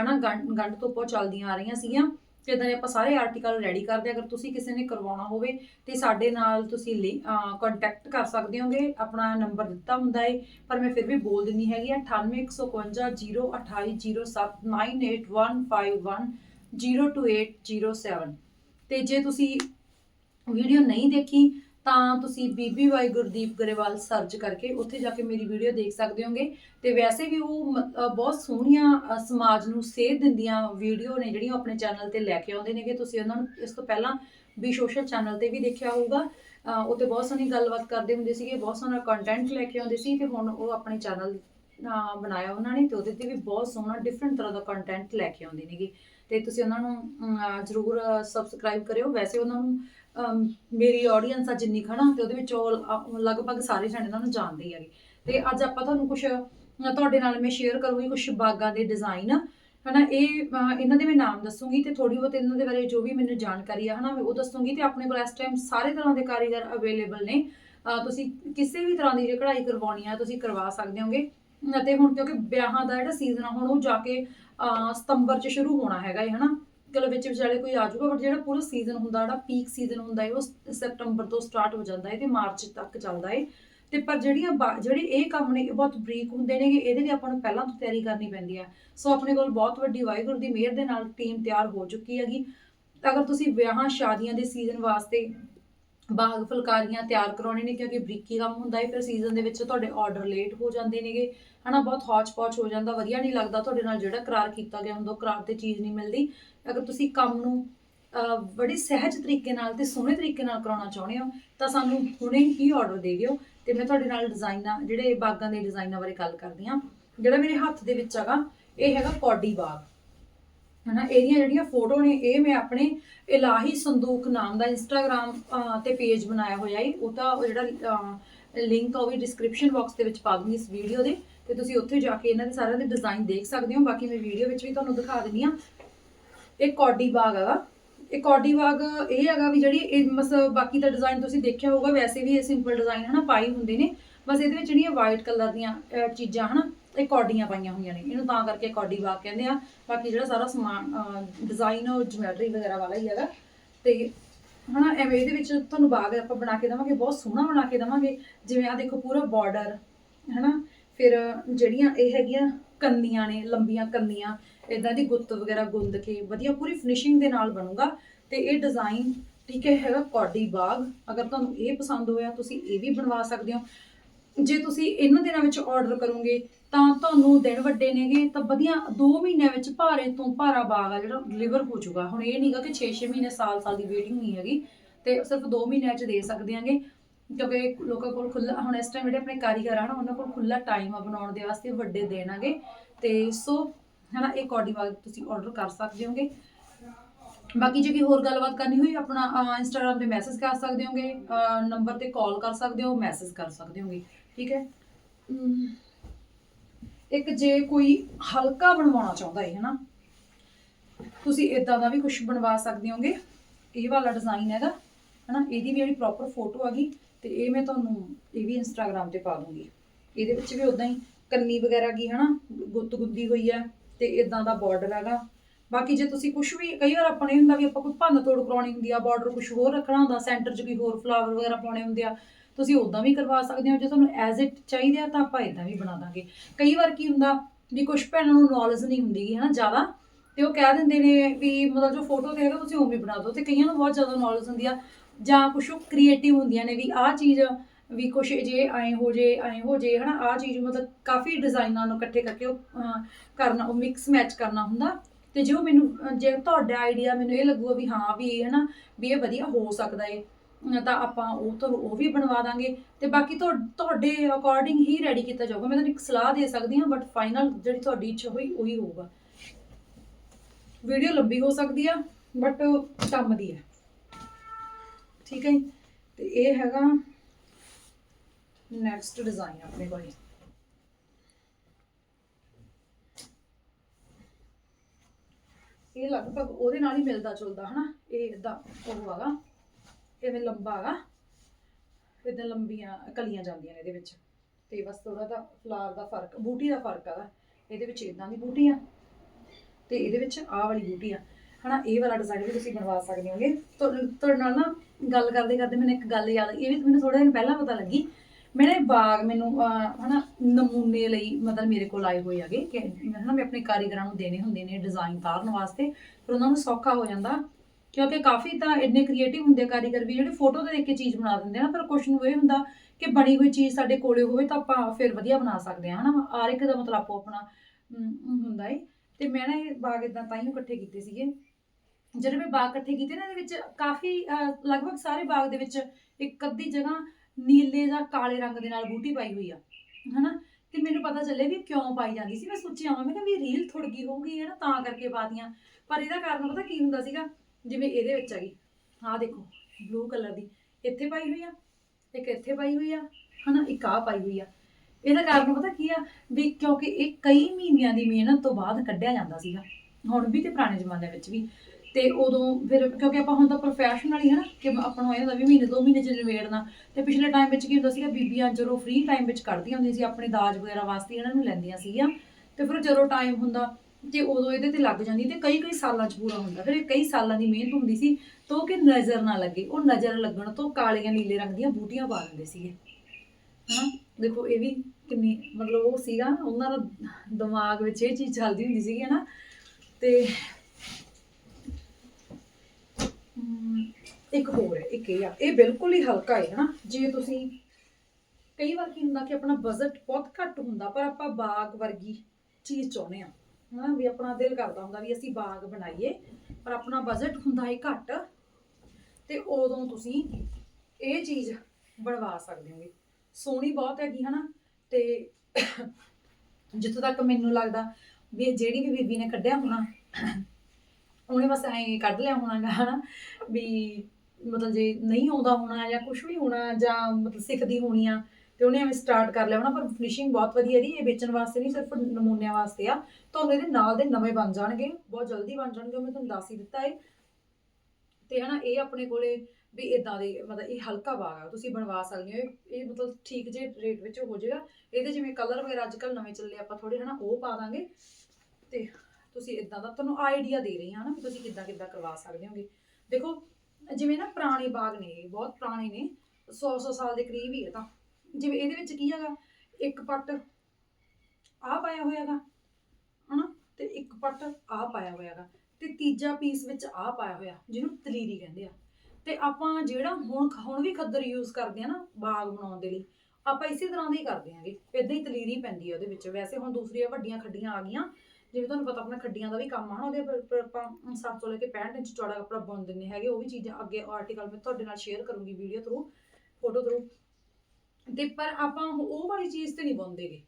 ਹਨਾ? ਗੰਢ ਗੰਢ ਤੋਪਾ ਉਹ ਚੱਲਦੀਆਂ ਆ ਰਹੀਆਂ ਸੀਗੀਆਂ। ਤੇ ਇਦਾਂ ਦੇ ਆਪਾਂ ਸਾਰੇ ਆਰਟੀਕਲ ਰੈਡੀ ਕਰਦੇ ਹਾਂ। ਅਗਰ ਤੁਸੀਂ ਕਿਸੇ ਨੇ ਕਰਵਾਉਣਾ ਹੋਵੇ ਤੇ ਸਾਡੇ ਨਾਲ ਤੁਸੀਂ ਕੰਟੈਕਟ ਕਰ ਸਕਦੇ ਹੋਗੇ ਆਪਣਾ ਨੰਬਰ ਦਿੱਤਾ ਹੁੰਦਾ ਏ, ਪਰ ਮੈਂ ਫਿਰ ਵੀ ਬੋਲ ਦਿੰਨੀ ਹੈਗੀ ਆ 9815079815102807 ਤੇ ਜੇ ਤੁਸੀਂ ਵੀਡੀਓ ਨਹੀਂ ਦੇਖੀ ਤਾਂ ਤੁਸੀਂ ਬੀਬੀ ਵਾਈ ਗੁਰਦੀਪ ਗਰੇਵਾਲ ਸਰਚ ਕਰਕੇ ਉੱਥੇ ਜਾ ਕੇ ਮੇਰੀ ਵੀਡੀਓ ਦੇਖ ਸਕਦੇ ਹੋਗੇ। ਤੇ ਵੈਸੇ ਵੀ ਉਹ ਮ- ਬਹੁਤ ਸੋਹਣੀਆਂ ਸਮਾਜ ਨੂੰ ਸੇਧ ਦਿੰਦੀਆਂ ਵੀਡੀਓ ਨੇ ਜਿਹੜੀਆਂ ਉਹ ਆਪਣੇ ਚੈਨਲ ਤੇ ਲੈ ਕੇ ਆਉਂਦੇ ਨੇਗੇ। ਤੁਸੀਂ ਉਹਨਾਂ ਨੂੰ ਇਸ ਤੋਂ ਪਹਿਲਾਂ ਵੀ ਸੋਸ਼ਲ ਚੈਨਲ ਤੇ ਵੀ ਦੇਖਿਆ ਹੋਊਗਾ। ਅ, ਉੱਤੇ ਬਹੁਤ ਸੋਹਣੀ ਗੱਲਬਾਤ ਕਰਦੇ ਹੁੰਦੇ ਸੀਗੇ ਬਹੁਤ ਸੋਹਣਾ ਕੰਟੈਂਟ ਲੈ ਕੇ ਆਉਂਦੇ ਸੀ ਤੇ ਹੁਣ ਉਹ ਆਪਣੇ ਚੈਨਲ ਬਣਾਇਆ ਉਹਨਾਂ ਨੇ ਤੇ ਉਹਦੇ ਤੇ ਵੀ ਬਹੁਤ ਸੋਹਣਾ ਡਿਫਰੈਂਟ ਤਰ੍ਹਾਂ ਦਾ ਕੰਟੈਂਟ ਲੈ ਕੇ ਆਉਂਦੇ ਨੇਗੇ। ਤੇ ਤੁਸੀਂ ਉਹਨਾਂ ਨੂੰ ਜ਼ਰੂਰ ਸਬਸਕ੍ਰਾਈਬ ਕਰਿਓ। ਵੈਸੇ ਉਹਨਾਂ ਨੂੰ ਮੇਰੀ ਆਡੀਅנס ਆ ਜਿੰਨੀ ਖਣਾ ਤੇ ਉਹਦੇ ਵਿੱਚ ਉਹ ਲਗਭਗ ਸਾਰੇ ਜਣੇ ਉਹਨਾਂ ਨੂੰ ਜਾਣਦੇ ਹੀ ਹੈਗੇ। ਤੇ ਅੱਜ ਆਪਾਂ ਤੁਹਾਨੂੰ ਕੁਝ ਤੁਹਾਡੇ ਨਾਲ ਮੈਂ ਸ਼ੇਅਰ ਕਰੂੰਗੀ ਕੁਝ ਬਾਗਾਂ ਦੇ ਡਿਜ਼ਾਈਨ ਹਨਾ, ਇਹ ਇਹਨਾਂ ਦੇ ਮੈਂ ਨਾਮ ਦੱਸੂਗੀ ਤੇ ਥੋੜੀ ਬਹੁਤ ਇਹਨਾਂ ਦੇ ਬਾਰੇ ਜੋ ਵੀ ਮੈਨੂੰ ਜਾਣਕਾਰੀ ਆ, ਹਨਾ, ਮੈਂ ਉਹ ਦੱਸੂਗੀ ਤੇ ਆਪਣੇ ਕੋਲ ਇਸ ਟਾਈਮ ਸਾਰੇ ਤਰ੍ਹਾਂ ਦੇ ਕਾਰੀਗਰ ਅਵੇਲੇਬਲ ਨੇ। ਤੁਸੀਂ ਕਿਸੇ ਵੀ ਤਰ੍ਹਾਂ ਦੀ ਜੇ ਕਢਾਈ ਕਰਵਾਉਣੀ ਆ, ਤੁਸੀਂ ਕਰਵਾ ਸਕਦੇ ਹੋਗੇ। ਅਤੇ ਹੁਣ ਕਿਉਂਕਿ ਵਿਆਹਾਂ ਦਾ ਜਿਹੜਾ ਸੀਜ਼ਨ ਆ, ਹੁਣ ਉਹ ਜਾ ਕੇ ਅ, ਸਤੰਬਰ ਚ ਸ਼ੁਰੂ ਹੋਣਾ ਹੈਗਾ ਹੈ ਹਨਾ? ਚਲੋ ਵਿੱਚ ਵਿਚਾਲੇ ਕੋਈ ਆ ਜਾਊਗਾ ਬਟ ਜਿਹੜਾ ਪੂਰਾ ਸੀਜ਼ਨ ਹੁੰਦਾ ਜਿਹੜਾ ਪੀਕ ਸੀਜ਼ਨ ਹੁੰਦਾ ਹੈ ਉਹ ਸ- ਸਤੰਬਰ ਤੋਂ ਸਟਾਰਟ ਹੋ ਜਾਂਦਾ ਹੈ ਤੇ ਮਾਰਚ ਤੱਕ ਚੱਲਦਾ ਹੈ ਤੇ ਪਰ ਜਿਹੜੀਆਂ ਬਾ- ਜਿਹੜੇ ਇਹ ਕੰਮ ਨੇ ਇਹ ਬਹੁਤ ਬਰੀਕ ਹੁੰਦੇ ਨੇਗੇ ਇਹਦੇ ਲਈ ਆਪਾਂ ਨੂੰ ਪਹਿਲਾਂ ਤੋਂ ਤਿਆਰੀ ਕਰਨੀ ਪੈਂਦੀ ਹੈ ਸੋ ਆਪਣੇ ਕੋਲ ਬਹੁਤ ਵੱਡੀ ਵਾਹਿਗੁਰੂ ਦੀ ਮਿਹਰ ਦੇ ਨਾਲ ਟੀਮ ਤਿਆਰ ਹੋ ਚੁੱਕੀ ਹੈਗੀ। ਅਗਰ ਤੁਸੀਂ ਵਿਆਹਾਂ ਸ਼ਾਦੀਆਂ ਦੇ ਸੀਜ਼ਨ ਵਾਸਤੇ ਬਾਗ ਫੁਲਕਾਰੀਆਂ ਤਿਆਰ ਕਰਾਉਣੇ ਨੇ ਕਿਉਂਕਿ ਬਰੀਕੀ ਕੰਮ ਹੁੰਦਾ ਹੈ, ਫਿਰ ਸੀਜ਼ਨ ਦੇ ਵਿੱਚ ਤੁਹਾਡੇ ਆਰਡਰ ਲੇਟ ਹੋ ਜਾਂਦੇ ਨੇਗੇ। ਹਨਾ, ਬਹੁਤ ਹੌਚ-ਪੌਚ ਹੋ ਜਾਂਦਾ, ਵਧੀਆ ਨਹੀਂ ਲੱਗਦਾ ਤੁਹਾਡੇ ਨਾਲ ਜਿਹੜਾ ਕਰਾਰ ਕੀਤਾ ਗਿਆ ਹੁੰਦਾ, ਉਹ ਕਰਾਰ ਤੇ ਚੀਜ਼ ਨਹੀਂ ਮਿਲਦੀ। ਅਗਰ ਤੁਸੀਂ ਕੰਮ ਨੂੰ ਬੜੀ ਸਹਿਜ ਤਰੀਕੇ ਨਾਲ ਤੇ ਸੋਹਣੇ ਤਰੀਕੇ ਨਾਲ ਕਰਾਉਣਾ ਚਾਹੁੰਦੇ ਹੋ, ਤਾਂ ਸਾਨੂੰ ਹੁਣੇ ਹੀ ਆਰਡਰ ਦੇ ਦਿਓ ਤੇ ਮੈਂ ਤੁਹਾਡੇ ਨਾਲ ਡਿਜ਼ਾਈਨਾਂ ਜਿਹੜੇ ਬਾਗਾਂ ਦੇ ਡਿਜ਼ਾਈਨਾਂ ਬਾਰੇ ਗੱਲ ਕਰਦੀ ਹਾਂ। ਜਿਹੜਾ ਮੇਰੇ ਹੱਥ ਦੇ ਵਿੱਚ ਹੈਗਾ, ਇਹ ਹੈਗਾ ਕੌਡੀ ਬਾਗ। ਹਨਾ, ਇਹਦੀਆਂ ਜਿਹੜੀਆਂ ਫੋਟੋ ਨੇ, ਇਹ ਮੈਂ ਆਪਣੇ ਇਲਾਹੀ ਸੰਦੂਕ ਨਾਮ ਦਾ ਇੰਸਟਾਗ੍ਰam ਤੇ ਪੇਜ ਬਣਾਇਆ ਹੋਇਆ ਹੈ ਉਹ ਤਾਂ ਉਹ ਜਿਹੜਾ ਲਿੰਕ ਆ ਉਹ ਵੀ ਡਿਸਕ੍ਰਿਪਸ਼ਨ ਬਾਕਸ ਦੇ ਵਿੱਚ ਪਾ ਦੂੰਗੀ ਇਸ ਵੀਡੀਓ ਦੇ। ਤੇ ਤੁਸੀਂ ਉੱਥੇ ਜਾ ਕੇ ਇਹਨਾਂ ਦੇ ਸਾਰਿਆਂ ਦੇ ਡਿਜ਼ਾਈਨ ਦੇਖ ਸਕਦੇ ਹੋ। ਬਾਕੀ ਮੈਂ ਵੀਡੀਓ ਵਿੱਚ ਵੀ ਤੁਹਾਨੂੰ ਦਿਖਾ ਦਿੰਦੀ ਆ ਇਹ ਕੌਡੀ ਬਾਗ ਹੈਗਾ। ਇਹ ਕੌਡੀ ਬਾਗ ਇਹ ਹੈਗਾ ਵੀ ਜਿਹੜੀ ਇਹ ਮਸ, ਬਾਕੀ ਦਾ ਡਿਜ਼ਾਈਨ ਤੁਸੀਂ ਦੇਖਿਆ ਹੋਊਗਾ, ਵੈਸੇ ਵੀ ਇਹ ਸਿੰਪਲ ਡਿਜ਼ਾਈਨ ਹਨਾ ਪਾਈ ਹੁੰਦੇ ਨੇ। ਬਸ ਇਹਦੇ ਵਿੱਚ ਜਿਹੜੀਆਂ ਵਾਈਟ ਕਲਰ ਦੀਆਂ ਅਹ, ਚੀਜ਼ਾਂ ਹਨਾ ਇਹ ਕੌਡੀਆਂ ਪਾਈਆਂ ਹੋਈਆਂ ਨੇ। ਇਹਨੂੰ ਤਾਂ ਕਰਕੇ ਕੌਡੀ ਬਾਗ ਕਹਿੰਦੇ ਆ ਬਾਕੀ ਜਿਹੜਾ ਸਾਰਾ ਸਮਾਨ ਡਿਜ਼ਾਈਨ ਉਹ ਜਿਓਮੈਟਰੀ ਵਗੈਰਾ ਵਾਲਾ ਹੀ ਹੈਗਾ। ਤੇ ਹਨਾ ਐਵੇਂ ਇਹਦੇ ਵਿੱਚ ਤੁਹਾਨੂੰ ਬਾਗ ਆਪਾਂ ਬਣਾ ਕੇ ਦਵਾਂਗੇ ਬਹੁਤ ਸੋਹਣਾ ਬਣਾ ਕੇ ਦਵਾਂਗੇ। ਜਿਵੇਂ ਆ ਦੇਖੋ ਪੂਰਾ ਬਾਰਡਰ ਹਨਾ। ਫਿਰ ਜਿਹੜੀਆਂ ਇਹ ਹੈਗੀਆਂ ਕੰਨੀਆਂ ਨੇ ਲੰਬੀਆਂ ਕੰਨੀਆਂ ਇਦਾਂ ਦੀ ਗੁੱਤ ਵਗੈਰਾ ਗੁੰਦ ਕੇ ਵਧੀਆ ਪੂਰੀ ਫਿਨਿਸ਼ਿੰਗ ਦੇ ਨਾਲ ਬਣੂਗਾ। ਤੇ ਇਹ ਡਿਜ਼ਾਈਨ ਠੀਕ ਹੈ ਹੈਗਾ ਕੌਡੀ ਬਾਗ। ਅਗਰ ਤੁਹਾਨੂੰ ਇਹ ਪਸੰਦ ਹੋਇਆ ਤੁਸੀਂ ਇਹ ਵੀ ਬਣਵਾ ਸਕਦੇ ਹੋ। ਜੇ ਤੁਸੀਂ ਇਹਨਾਂ ਦਿਨਾਂ ਵਿੱਚ ਆਰਡਰ ਕਰੋਗੇ, ਤਾਂ ਤੁਹਾਨੂੰ ਦਿਨ ਵੱਡੇ ਨੇਗੇ, ਤਾਂ ਵਧੀਆ 2 ਮਹੀਨਿਆਂ ਵਿੱਚ ਭਾਰੇ ਤੋਂ ਭਾਰਾ ਬਾਗ ਆ ਜਿਹੜਾ ਡਿਲੀਵਰ ਹੋ ਜਾਊਗਾ। ਹੁਣ ਇਹ ਨਹੀਂਗਾ ਕਿ 6-6 ਮਹੀਨੇ ਸਾਲ-ਸਾਲ ਦੀ ਵੇਟਿੰਗ ਨਹੀਂ ਹੈਗੀ, ਤੇ ਸਿਰਫ 2 ਮਹੀਨਿਆਂ 'ਚ ਦੇ ਸਕਦੇ ਆਂਗੇ, ਕਿਉਂਕਿ ਲੋਕਾਂ ਕੋਲ ਖੁੱਲਾ ਹੁਣ ਇਸ ਟਾਈਮ ਜਿਹੜੇ ਆਪਣੇ ਕਾਰੀਗਰ ਆ ਨਾ, ਉਹਨਾਂ ਕੋਲ ਖੁੱਲਾ ਟਾਈਮ ਆ ਬਣਾਉਣ ਦੇ ਵਾਸਤੇ ਵੱਡੇ ਦੇਣਾਗੇ ਤੇ ਸੋ ਹਨਾ, ਇਹ ਕੌਡੀ ਬਾਗ ਤੁਸੀਂ ਆਰਡਰ ਕਰ ਸਕਦੇ ਹੋਗੇ। ਬਾਕੀ ਜੇ ਕੋਈ ਹੋਰ ਗੱਲਬਾਤ ਕਰਨੀ ਹੋਈ, ਆਪਣਾ ਇੰਸਟਾਗ੍ਰam ਤੇ ਮੈਸੇਜ ਕਰ ਸਕਦੇ ਹੋਗੇ ਨੰਬਰ ਤੇ ਕਾਲ ਕਰ ਸਕਦੇ ਹੋ ਮੈਸੇਜ ਕਰ ਸਕਦੇ ਹੋਗੇ। ਠੀਕ ਹੈ? ਇੱਕ ਜੇ ਕੋਈ ਹਲਕਾ ਬਣਵਾਉਣਾ ਚਾਹੁੰਦਾ ਹੈ ਹਨਾ? ਤੁਸੀਂ ਇਦਾਂ ਦਾ ਵੀ ਕੁਝ ਬਣਵਾ ਸਕਦੇ ਹੋਗੇ। ਇਹ ਵਾਲਾ ਡਿਜ਼ਾਈਨ ਹੈਗਾ, ਹਨਾ? ਇਹਦੀ ਵੀ ਜਿਹੜੀ ਪ੍ਰੋਪਰ ਫੋਟੋ ਹੈਗੀ ਤੇ ਇਹ ਮੈਂ ਤੁਹਾਨੂੰ ਇਹ ਵੀ ਇੰਸਟਾਗ੍ਰam ਤੇ ਪਾ ਦੂੰਗੀ। ਇਹਦੇ ਵਿੱਚ ਵੀ ਉਦਾਂ ਹੀ ਕੰਨੀ ਵਗੈਰਾ ਕੀ, ਹਨਾ? ਗੁੱਤ ਗੁੱਦੀ ਹੋਈ ਹੈ ਤੇ ਇਦਾਂ ਦਾ ਬਾਰਡਰ ਹੈਗਾ। ਬਾਕੀ ਜੇ ਤੁਸੀਂ ਕੁਝ ਵੀ, ਕਈ ਵਾਰ ਆਪਾਂ ਨੇ ਹੁੰਦਾ ਵੀ ਆਪਾਂ ਕੋਈ ਭੰਨ ਤੋੜ ਕਰਾਉਣੀ ਹੁੰਦੀ ਆ ਬਾਰਡਰ ਕੁਝ ਹੋਰ ਰੱਖਣਾ ਹੁੰਦਾ ਸੈਂਟਰ 'ਚ ਕੋਈ ਹੋਰ ਫਲਾਵਰ ਵਗੈਰਾ ਪਾਉਣੇ ਹੁੰਦੇ ਆ ਤੁਸੀਂ ਉਦਾਂ ਵੀ ਕਰਵਾ ਸਕਦੇ ਹੋ, ਜੇ ਤੁਹਾਨੂੰ ਐਜ਼ ਇਟ ਚਾਹੀਦੇ ਤਾਂ ਆਪਾਂ ਇਦਾਂ ਵੀ ਬਣਾ ਦਾਂਗੇ। ਕਈ ਵਾਰ ਕੀ ਹੁੰਦਾ ਵੀ ਕੁਝ ਭੈਣਾਂ ਨੂੰ ਨੌਲੇਜ ਨਹੀਂ ਹੁੰਦੀ ਗੀ, ਹਨਾ, ਜ਼ਿਆਦਾ। ਤੇ ਉਹ ਕਹਿ ਦਿੰਦੇ ਨੇ ਵੀ ਮਤਲਬ ਜੋ ਫੋਟੋ ਤੇ ਹੈਗਾ ਤੁਸੀਂ ਉਵੇਂ ਬਣਾ ਦਿਓ। ਤੇ ਕਈਆਂ ਨੂੰ ਬਹੁਤ ਜ਼ਿਆਦਾ ਨੌਲੇਜ ਹੁੰਦੀ ਆ। ਜਾਂ ਕੁਝ ਕ੍ਰੀਏਟਿਵ ਹੁੰਦੀਆਂ ਨੇ ਵੀ ਆਹ ਚੀਜ਼, ਵੀ ਕੁਛ ਜੇ ਐਂ ਹੋ ਜੇ, ਐਂ ਹੋ ਜੇ, ਹਨਾ ਆ ਚੀਜ਼ ਮਤਲਬ ਕਾਫੀ ਡਿਜ਼ਾਈਨਾਂ ਨੂੰ ਇਕੱਠੇ ਕਰਕੇ ਉਹ ਕਰਨਾ, ਉਹ ਮਿਕਸ ਮੈਚ ਕਰਨਾ ਹੁੰਦਾ। ਤੇ ਜੇ ਉਹ ਮੈਨੂੰ ਜੇ ਤੁਹਾਡਾ ਆਈਡੀਆ ਮੈਨੂੰ ਇਹ ਲੱਗੂਗਾ ਵੀ ਹਾਂ ਵੀ ਹਨਾ, ਵੀ ਇਹ ਵਧੀਆ ਹੋ ਸਕਦਾ ਏ। ਤਾਂ ਆਪਾਂ ਉਹ ਤੋਂ ਉਹ ਵੀ ਬਣਵਾ ਦਾਂਗੇ ਤੇ ਬਾਕੀ ਤੁਹਾਡੇ ਅਕੋਰਡਿੰਗ ਹੀ ਰੈਡੀ ਕੀਤਾ ਜਾਊਗਾ। ਮੈਂ ਤੁਹਾਨੂੰ ਇੱਕ ਸਲਾਹ ਦੇ ਸਕਦੀ ਹਾਂ ਬਟ ਫਾਈਨਲ ਜਿਹੜੀ ਤੁਹਾਡੀ ਇੱਛਾ ਹੋਈ, ਉਹੀ ਹੋਊਗਾ। ਵੀਡੀਓ ਲੰਬੀ ਹੋ ਸਕਦੀ ਆ ਬਟ ਕੰਮ ਦੀ ਹੈ ਠੀਕ ਹੈ ਤੇ ਇਹ ਹੈਗਾ ਨੈਕਸਟ ਡਿਜ਼ਾਈਨ ਆਪਣੇ ਕੋਲ। ਇਹ ਲਗਭਗ ਉਹਦੇ ਨਾਲ ਹੀ ਮਿਲਦਾ ਜੁਲਦਾ ਹਨਾ? ਇਹ ਇਦਾਂ ਉਹ ਹੈਗਾ ਇਵੇਂ ਲੰਬਾ ਹੈਗਾ ਇਦਾਂ ਲੰਬੀਆਂ ਕਲੀਆਂ ਜਾਂਦੀਆਂ ਨੇ ਇਹਦੇ ਵਿੱਚ। ਤੇ ਬਸ ਥੋੜਾ ਦਾ ਫਲਾਰ ਦਾ ਫ਼ਰਕ, ਬੂਟੀ ਦਾ ਫ਼ਰਕ ਹੈਗਾ ਇਹਦੇ ਵਿੱਚ ਇਦਾਂ ਦੀ ਬੂਟੀ ਆ। ਤੇ ਇਹਦੇ ਵਿੱਚ ਆਹ ਵਾਲੀ ਬੂਟੀ ਆ। ਹਨਾ, ਇਹ ਵਾਲਾ ਡਿਜ਼ਾਈਨ ਵੀ ਤੁਸੀਂ ਬਣਵਾ ਸਕਦੇ ਹੋਗੇ। ਤੁਹਾਡੇ ਨਾਲ ਨਾ ਗੱਲ ਕਰਦੇ ਕਰਦੇ ਮੈਨੂੰ ਇੱਕ ਗੱਲ ਯਾਦ ਇਹ ਵੀ ਮੈਨੂੰ ਥੋੜੇ ਦਿਨ ਪਹਿਲਾਂ ਪਤਾ ਲੱਗੀ। ਮੇਰੇ ਬਾਗ ਮੈਨੂੰ ਹਨਾ, ਨਮੂਨੇ ਲਈ ਮਤਲਬ ਮੇਰੇ ਕੋਲ ਆਏ ਹੋਏ ਹੈਗੇ ਕਿ ਹਨਾ, ਮੈਂ ਆਪਣੇ ਕਾਰੀਗਰਾਂ ਨੂੰ ਦੇਣੇ ਹੁੰਦੇ ਨੇ ਡਿਜ਼ਾਈਨ ਤਾਰਨ ਵਾਸਤੇ ਫਿਰ ਉਹਨਾਂ ਨੂੰ ਸੌਖਾ ਹੋ ਜਾਂਦਾ। ਕਿਉਂਕਿ ਕਾਫੀ ਤਾਂ ਇੰਨੇ ਕ੍ਰੀਏਟਿਵ ਹੁੰਦੇ ਕਾਰੀਗਰ ਵੀ, ਜਿਹੜੇ ਫੋਟੋ ਤੇ ਦੇਖ ਕੇ ਚੀਜ਼ ਬਣਾ ਦਿੰਦੇ ਆ ਨਾ, ਪਰ ਕੁਛ ਇਹ ਹੁੰਦਾ ਕਿ ਬਣੀ ਹੋਈ ਚੀਜ਼ ਸਾਡੇ ਕੋਲੇ ਹੋਵੇ ਤਾਂ ਆਪਾਂ ਫਿਰ ਵਧੀਆ ਬਣਾ ਸਕਦੇ ਹਾਂ ਹਨਾ? ਹਰ ਇੱਕ ਦਾ ਮਤਲਬ ਆਪੋ ਆਪਣਾ ਹੁੰਦਾ ਏ। ਤੇ ਮੈਂ ਨਾ ਇਹ ਬਾਗ ਇਦਾਂ ਤਾਂ ਹੀ ਇਕੱਠੇ ਕੀਤੇ ਸੀਗੇ। ਜਿਹੜੇ ਮੈਂ ਬਾਗ ਇਕੱਠੇ ਕੀਤੇ ਨਾ, ਇਹਦੇ ਵਿੱਚ ਕਾਫੀ ਲਗਭਗ ਸਾਰੇ ਬਾਗ ਦੇ ਵਿੱਚ ਇੱਕ ਅੱਧੀ ਜਗ੍ਹਾ ਨੀਲੇ ਜਾਂ ਕਾਲੇ ਰੰਗ ਦੇ ਨਾਲ ਬੂਟੀ ਪਾਈ ਹੋਈ ਆ, ਹਨਾ? ਤੇ ਮੈਨੂੰ ਪਤਾ ਚੱਲੇ ਵੀ ਕਿਉਂ ਪਾਈ ਜਾਂਦੀ ਸੀ। ਮੈਂ ਸੋਚਿਆ, ਮੈਂ ਕਿਹਾ ਵੀ ਰੀਲ ਥੋੜ ਗਈ ਹੋਊਗੀ ਹੈ ਨਾ ਤਾਂ ਕਰਕੇ ਪਾਦੀਆਂ ਪਰ ਇਹਦਾ ਕਾਰਨ ਪਤਾ ਕੀ ਹੁੰਦਾ ਸੀਗਾ? ਜਿਵੇਂ ਇਹਦੇ ਵਿੱਚ ਹੈਗੀ ਆਹ ਦੇਖੋ ਬਲੂ ਕਲਰ ਦੀ। ਇੱਥੇ ਪਾਈ ਹੋਈ ਆ, ਇੱਕ ਇੱਥੇ ਪਾਈ ਹੋਈ ਆ, ਹਨਾ, ਇੱਕ ਆਹ ਪਾਈ ਹੋਈ ਆ। ਇਹਦਾ ਕਾਰਨ ਪਤਾ ਕੀ ਆ? ਵੀ ਕਿਉਂਕਿ ਇਹ ਕਈ ਮਹੀਨਿਆਂ ਦੀ ਮਿਹਨਤ ਤੋਂ ਬਾਅਦ ਕੱਢਿਆ ਜਾਂਦਾ ਸੀਗਾ। ਹੁਣ ਵੀ ਤੇ ਪੁਰਾਣੇ ਜ਼ਮਾਨੇ ਵਿੱਚ ਵੀ। ਤੇ ਉਦੋਂ ਫਿਰ ਕਿਉਂਕਿ ਆਪਾਂ ਹੁਣ ਤਾਂ ਪ੍ਰੋਫੈਸ਼ਨਲ ਹੀ ਹਨਾ ਕਿ ਆਪਾਂ ਨੂੰ ਇਹ ਹੁੰਦਾ ਵੀ ਮਹੀਨੇ, ਦੋ ਮਹੀਨੇ ਚ ਨਿਬੇੜਨਾ। ਤੇ ਪਿਛਲੇ ਟਾਈਮ ਵਿੱਚ ਕੀ ਹੁੰਦਾ ਸੀਗਾ, ਬੀਬੀਆਂ ਜਦੋਂ ਫ੍ਰੀ ਟਾਈਮ ਵਿੱਚ ਕੱਢਦੀਆਂ ਹੁੰਦੀਆਂ ਸੀ, ਆਪਣੇ ਦਾਜ ਵਗੈਰਾ ਵਾਸਤੇ ਇਹਨਾਂ ਨੂੰ ਲੈਂਦੀਆਂ ਸੀਗੀਆਂ। ਤੇ ਫਿਰ ਜਦੋਂ ਟਾਈਮ ਹੁੰਦਾ ਤੇ ਉਦੋਂ ਇਹਦੇ ਤੇ ਲੱਗ ਜਾਂਦੀ ਤੇ ਕਈ ਕਈ ਸਾਲਾਂ ਚ ਪੂਰਾ ਹੁੰਦਾ। ਫਿਰ ਇਹ ਕਈ ਸਾਲਾਂ ਦੀ ਮਿਹਨਤ ਹੁੰਦੀ ਸੀ ਤਾਂ ਕਿ ਨਜ਼ਰ ਨਾ ਲੱਗੇ। ਉਹ ਨਜ਼ਰ ਲੱਗਣ ਤੋਂ ਕਾਲੀਆਂ ਨੀਲੇ ਰੰਗ ਦੀਆਂ ਬੂਟੀਆਂ ਪਾ ਦਿੰਦੇ ਸੀਗੇ। ਹਨਾ? ਦੇਖੋ ਇਹ ਵੀ ਕਿੰਨੀ ਮਤਲਬ ਉਹ ਸੀਗਾ, ਉਹਨਾਂ ਦਾ ਦਿਮਾਗ ਵਿੱਚ ਇਹ ਚੀਜ਼ ਚੱਲਦੀ ਹੁੰਦੀ ਸੀਗੀ, ਹਨਾ? ਤੇ ਇੱਕ ਹੋਰ ਹੈ, ਇੱਕ ਇਹ ਆ। ਇਹ ਬਿਲਕੁਲ ਹੀ ਹਲਕਾ ਹੈ, ਹਨਾ? ਜੇ ਤੁਸੀਂ ਕਈ ਵਾਰ ਕੀ ਹੁੰਦਾ ਕਿ ਆਪਣਾ ਬਜਟ ਬਹੁਤ ਘੱਟ ਹੁੰਦਾ, ਪਰ ਆਪਾਂ ਬਾਗ ਵਰਗੀ ਚੀਜ਼ ਚਾਹੁੰਦੇ ਆ ਹਨਾ, ਵੀ ਆਪਣਾ ਦਿਲ ਕਰਦਾ ਹੁੰਦਾ ਵੀ ਅਸੀਂ ਬਾਗ ਬਣਾਈਏ, ਪਰ ਆਪਣਾ ਬਜਟ ਹੁੰਦਾ ਹੈ ਘੱਟ, ਤੇ ਉਦੋਂ ਤੁਸੀਂ ਇਹ ਚੀਜ਼ ਬਣਵਾ ਸਕਦੇ ਹੋਗੇ। ਸੋਹਣੀ ਬਹੁਤ ਹੈਗੀ ਹਨਾ, ਤੇ ਜਿੱਥੋਂ ਤੱਕ ਮੈਨੂੰ ਲੱਗਦਾ ਵੀ ਜਿਹੜੀ ਵੀ ਬੀਬੀ ਨੇ ਕੱਢਿਆ ਹੋਣਾ, ਉਹਨੇ ਬਸ ਐਂ ਕੱਢ ਲਿਆ ਹੋਣਾ ਗਾ ਹਨਾ, ਵੀ ਮਤਲਬ ਜੇ ਨਹੀਂ ਆਉਂਦਾ ਹੋਣਾ ਜਾਂ ਕੁਝ ਵੀ ਹੋਣਾ ਜਾਂ ਮਤਲਬ ਸਿੱਖਦੀ ਹੋਣੀ ਆ ਤੇ ਉਹਨੇ ਐਵੇਂ ਸਟਾਰਟ ਕਰ ਲਿਆ ਹੋਣਾ, ਪਰ ਫਿਨਿਸ਼ਿੰਗ ਬਹੁਤ ਵਧੀਆ ਦੀ ਇਹ ਵੇਚਣ ਵਾਸਤੇ ਨਹੀਂ, ਸਿਰਫ ਨਮੂਨਿਆਂ ਵਾਸਤੇ ਆ। ਤੁਹਾਨੂੰ ਇਹਦੇ ਨਾਲ ਦੇ ਨਵੇਂ ਬਣ ਜਾਣਗੇ, ਬਹੁਤ ਜਲਦੀ ਬਣ ਜਾਣਗੇ ਮੈਂ ਤੁਹਾਨੂੰ ਦੱਸ ਹੀ ਦਿੱਤਾ ਹੈ ਤੇ ਹਨਾ, ਇਹ ਆਪਣੇ ਕੋਲੇ ਵੀ ਇਦਾਂ ਦੇ, ਮਤਲਬ ਇਹ ਹਲਕਾ ਬਾਗ ਆ, ਤੁਸੀਂ ਬਣਵਾ ਸਕਦੇ ਹੋ ਇਹ- ਮਤਲਬ ਠੀਕ ਜੇ ਰੇਟ ਵਿੱਚ ਹੋ ਜਾਏਗਾ। ਇਹਦੇ ਜਿਵੇਂ ਕਲਰ ਵਗੈਰਾ ਅੱਜ ਕੱਲ ਨਵੇਂ ਚੱਲੇ, ਆਪਾਂ ਥੋੜੇ ਹਨਾ, ਉਹ ਪਾ ਦਾਂਗੇ। ਤੇ ਤੁਸੀਂ ਇਦਾਂ ਦਾ ਤੁਹਾਨੂੰ ਆਈਡੀਆ ਦੇ ਰਹੀ ਹਾਂ ਨਾ ਵੀ ਤੁਸੀਂ ਕਿੱਦਾਂ ਕਿੱਦਾਂ ਕਰਵਾ ਸਕਦੇ ਹੋਗੇ। ਦੇਖੋ, ਜਿਵੇਂ ਨਾ ਪੁਰਾਣੇ ਬਾਗ ਨੇ, ਇਹ ਬਹੁਤ ਪੁਰਾਣੇ ਨੇ 100 100 ਸਾਲ ਦੇ ਕਰੀਬ ਹੀ ਹੈ ਤਾਂ। ਜਿਵੇਂ ਇਹਦੇ ਵਿੱਚ ਕੀ ਹੈਗਾ? ਇੱਕ ਪੱਟ ਆ ਪਾਇਆ ਹੋਇਆਗਾ, ਹਨਾ? ਤੇ ਇੱਕ ਪੱਟ ਆ ਪਾਇਆ ਹੋਇਆਗਾ, ਤੇ ਤੀਜਾ ਪੀਸ ਵਿੱਚ ਆ ਪਾਇਆ ਹੋਇਆ, ਜਿਹਨੂੰ ਤਲੀਰੀ ਕਹਿੰਦੇ ਆ। ਤੇ ਆਪਾਂ ਜਿਹੜਾ ਹੁਣ ਹੁਣ ਵੀ ਖੱਦਰ ਯੂਜ਼ ਕਰਦੇ ਆ ਨਾ, ਬਾਗ ਬਣਾਉਣ ਦੇ ਲਈ, ਆਪਾਂ ਇਸੇ ਤਰ੍ਹਾਂ ਦਾ ਹੀ ਕਰਦੇ ਆਂਗੇ। ਇਦਾਂ ਹੀ ਤਲੀਰੀ ਪੈਂਦੀ ਆ ਉਹਦੇ ਵਿੱਚ। ਵੈਸੇ ਹੁਣ ਦੂਸਰੀਆਂ ਵੱਡੀਆਂ ਖੱਡੀਆਂ ਆ ਗਈਆਂ, ਜਿਵੇਂ ਤੁਹਾਨੂੰ ਪਤਾ ਆਪਣਾ ਖੱਡੀਆਂ ਦਾ ਵੀ ਕੰਮ ਆ ਨਾ, ਉਹਦੇ ਪਰ- ਆਪਾਂ 7 ਤੋਂ ਲੈ ਕੇ 65 ਇੰਚ ਚੌੜਾ ਕੱਪੜਾ ਬੁਣ ਦਿੰਨੇ ਹੈਗੇ, ਉਹ ਵੀ ਚੀਜ਼ਾਂ ਅੱਗੇ ਆਰਟੀਕਲ ਮੈਂ ਤੁਹਾਡੇ ਨਾਲ ਸ਼ੇਅਰ ਕਰੂੰਗੀ ਵੀਡੀਓ ਥਰੂ ਫੋਟੋ ਥਰੂ ਤੇ ਪਰ ਆਪਾਂ ਉਹ ਵਾਲੀ ਚੀਜ਼ ਤੇ ਨਹੀਂ ਬੁਣਦੇਗੇ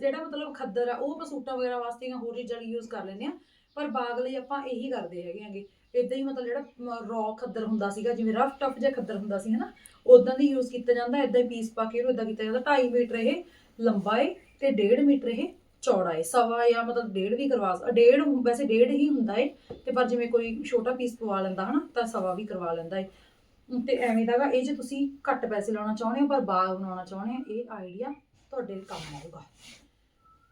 ਜਿਹੜਾ ਮਤਲਬ ਖੱਦਰ ਆ, ਉਹ ਆਪਾਂ ਵਗੈਰਾ ਵਾਸਤੇ ਜਾਂ ਹੋਰ ਚੀਜ਼ਾਂ ਲਈ ਯੂਜ਼ ਕਰ ਲੈਂਦੇ ਆ ਪਰ ਬਾਗ ਲਈ ਆਪਾਂ ਇਹੀ ਕਰਦੇ ਹੈਗੇ ਆਂਗੇ ਇਦਾਂ ਹੀ ਮਤਲਬ ਜਿਹੜਾ ਰੌ ਖੱਦਰ ਹੁੰਦਾ ਸੀਗਾ, ਜਿਵੇਂ ਰਫ ਟਫ ਜਿਹਾ ਖੱਦਰ ਹੁੰਦਾ ਸੀ, ਹਨਾ? ਉਦਾਂ ਦੀ ਯੂਜ਼ ਕੀਤਾ ਜਾਂਦਾ ਇਦਾਂ ਹੀ ਪੀਸ ਪਾ ਕੇ ਇਹਨੂੰ ਇਦਾਂ ਕੀਤਾ ਜਾਂਦਾ। 2.5 ਮੀਟਰ ਇਹ ਲੰਬਾ ਏ ਤੇ 1.5 ਮੀਟਰ ਇਹ ਚੌੜਾ ਏ। ਸਵਾ ਜਾਂ ਮਤਲਬ ਡੇਢ ਵੀ ਕਰਵਾ ਸ- ਡੇਢ ਵੈਸੇ ਡੇਢ ਹੀ ਹੁੰਦਾ ਏ। ਤੇ ਪਰ ਜਿਵੇਂ ਕੋਈ ਛੋਟਾ ਪੀਸ ਪਵਾ ਲੈਂਦਾ, ਹਨਾ? ਤਾਂ ਸਵਾ ਵੀ ਕਰਵਾ ਲੈਂਦਾ ਏ। ਤੇ ਐਵੇਂ ਦਾਗਾ ਇਹ ਜੇ ਤੁਸੀਂ ਘੱਟ ਪੈਸੇ ਲਾਉਣਾ ਚਾਹੁੰਦੇ ਹੋ, ਪਰ ਬਾਗ ਬਣਾਉਣਾ ਚਾਹੁੰਦੇ ਹੋ, ਇਹ ਆਈਡੀਆ ਤੁਹਾਡੇ ਲਈ ਕੰਮ ਆਊਗਾ।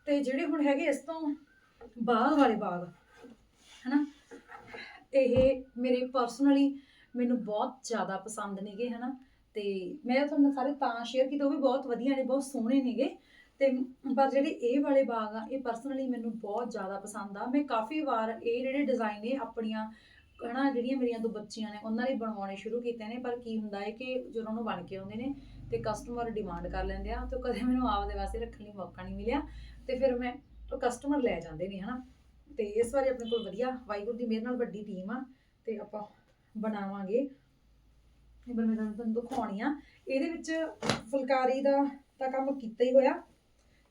ਤੇ ਜਿਹੜੇ ਹੁਣ ਹੈਗੇ ਇਸ ਤੋਂ ਬਾਗ ਵਾਲੇ ਬਾਗ, ਹਨਾ, ਇਹ ਮੇਰੇ ਪਰਸਨਲੀ ਮੈਨੂੰ ਬਹੁਤ ਜ਼ਿਆਦਾ ਪਸੰਦ ਨੇਗੇ, ਹਨਾ। ਤੇ ਮੈਂ ਤੁਹਾਨੂੰ ਸਾਰੇ ਤਾਂ ਸ਼ੇਅਰ ਕੀਤੇ, ਉਹ ਵੀ ਬਹੁਤ ਵਧੀਆ ਨੇ, ਬਹੁਤ ਸੋਹਣੇ ਨੇਗੇ। ਤੇ ਪਰ ਜਿਹੜੇ ਇਹ ਵਾਲੇ ਬਾਗ ਆ, ਇਹ ਪਰਸਨਲੀ ਮੈਨੂੰ ਬਹੁਤ ਜ਼ਿਆਦਾ ਪਸੰਦ ਆ। ਮੈਂ ਕਾਫੀ ਵਾਰ ਇਹ ਜਿਹੜੇ ਡਿਜ਼ਾਈਨ ਨੇ, ਆਪਣੀਆਂ ਹਨਾ ਜਿਹੜੀਆਂ ਮੇਰੀਆਂ ਦੋ ਬੱਚੀਆਂ ਨੇ, ਉਹਨਾਂ ਲਈ ਬਣਵਾਉਣੇ ਸ਼ੁਰੂ ਕੀਤੇ ਨੇ, ਪਰ ਕੀ ਹੁੰਦਾ ਹੈ ਕਿ ਜਦੋਂ ਉਹਨੂੰ ਬਣ ਕੇ ਆਉਂਦੇ ਨੇ ਤੇ ਕਸਟਮਰ ਡਿਮਾਂਡ ਕਰ ਲੈਂਦੇ ਆ, ਤੇ ਕਦੇ ਮੈਨੂੰ ਆਪਦੇ ਵਾਸਤੇ ਰੱਖਣ ਲਈ ਮੌਕਾ ਨਹੀਂ ਮਿਲਿਆ, ਤੇ ਫਿਰ ਮੈਂ ਉਹ ਕਸਟਮਰ ਲੈ ਜਾਂਦੇ ਨੇ, ਹਨਾ। ਤੇ ਇਸ ਵਾਰੀ ਆਪਣੇ ਕੋਲ ਵਧੀਆ, ਵਾਹਿਗੁਰੂ ਦੀ ਮੇਰੇ ਨਾਲ ਵੱਡੀ ਟੀਮ ਆ, ਤੇ ਆਪਾਂ ਬਣਾਵਾਂਗੇ। ਇਹ ਪਰ ਮੈਂ ਤੁਹਾਨੂੰ ਤੁਹਾਨੂੰ ਦਿਖਾਉਣੀ ਆ। ਇਹਦੇ ਵਿੱਚ ਫੁਲਕਾਰੀ ਦਾ ਤਾਂ ਕੰਮ ਕੀਤਾ ਹੀ ਹੋਇਆ।